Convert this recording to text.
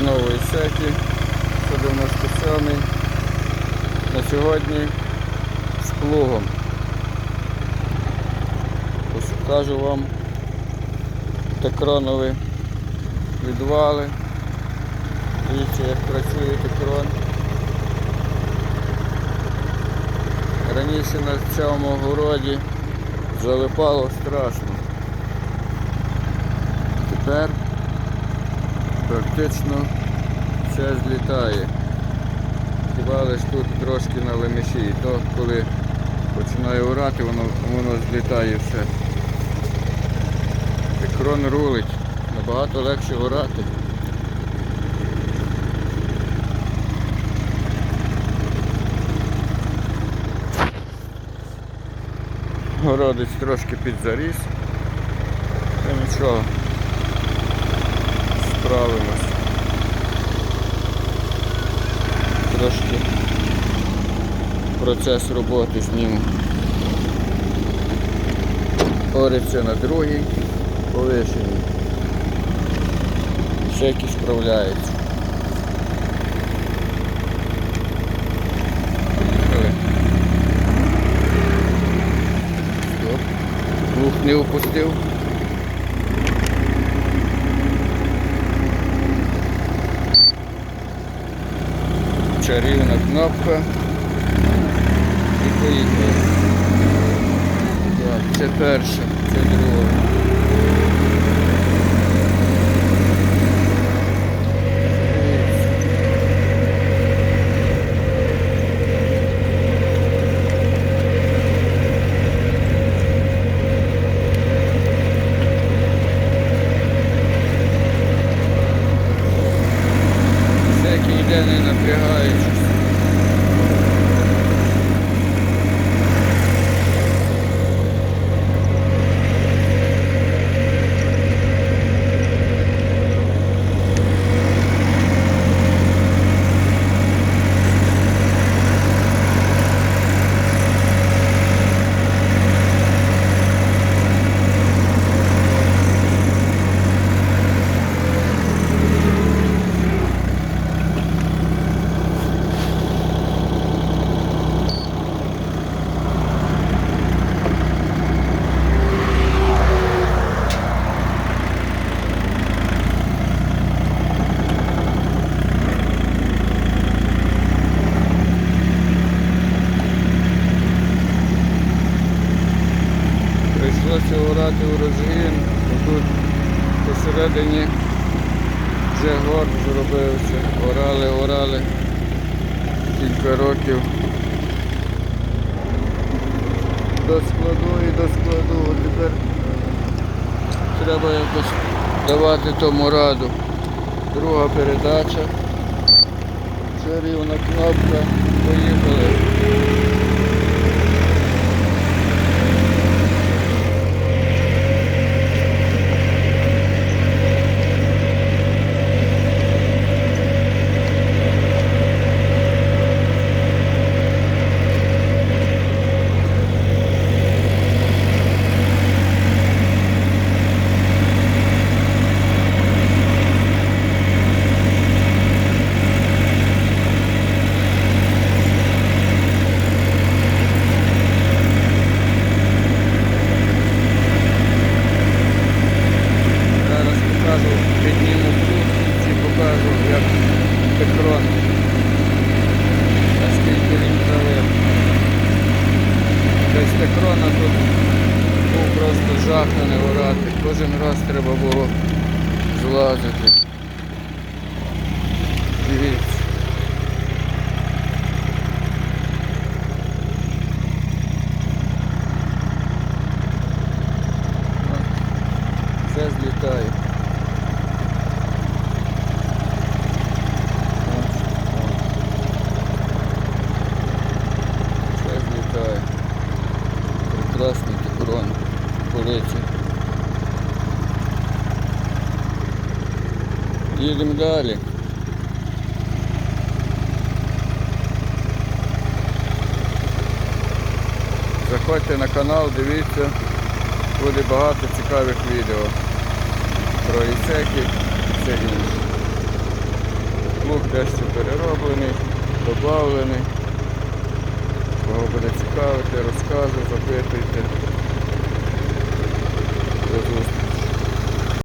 Знову Ісекі, 197 на сьогодні з плугом. Покажу вам текронові відвали. Дивіться, як працює текрон. Раніше на цьому городі залипало страшно. Тепер практично все злітає. Хіба лиш тут трошки на леміші. І то коли починає орати, воно, воно злітає все. Крон рулить, набагато легше орати. Городець трошки підзаріс. Та нічого. Справимось. Трошки процес роботи зніму. Ориться на другій повишеній. Всякі справляється. Поїхали. Не упустив. Чарівна кнопка. І поїхали. Так, це перше, це друге. Прийшлося орати у розгін. Тут посередині вже горб зробився. Орали, орали кілька років. До складу і до складу. Тепер треба якось давати тому раду. Друга передача. Чарівна кнопка. Поїхали. Зараз покажу, підніму плуг і покажу, як петрон. Наскільки він залив. Без петрона тут був просто жах на не орати. Кожен раз треба було злазити. Дивіться. Все злітає. Все злітає. Прекрасний текрон. Полиці. Їдемо далі. Заходьте на канал, дивіться, буде багато цікавих відео про ісеки і все інше. лук дещо перероблений, додавлений. Кого буде цікавити, розказую, запитуйте. До зустрічі.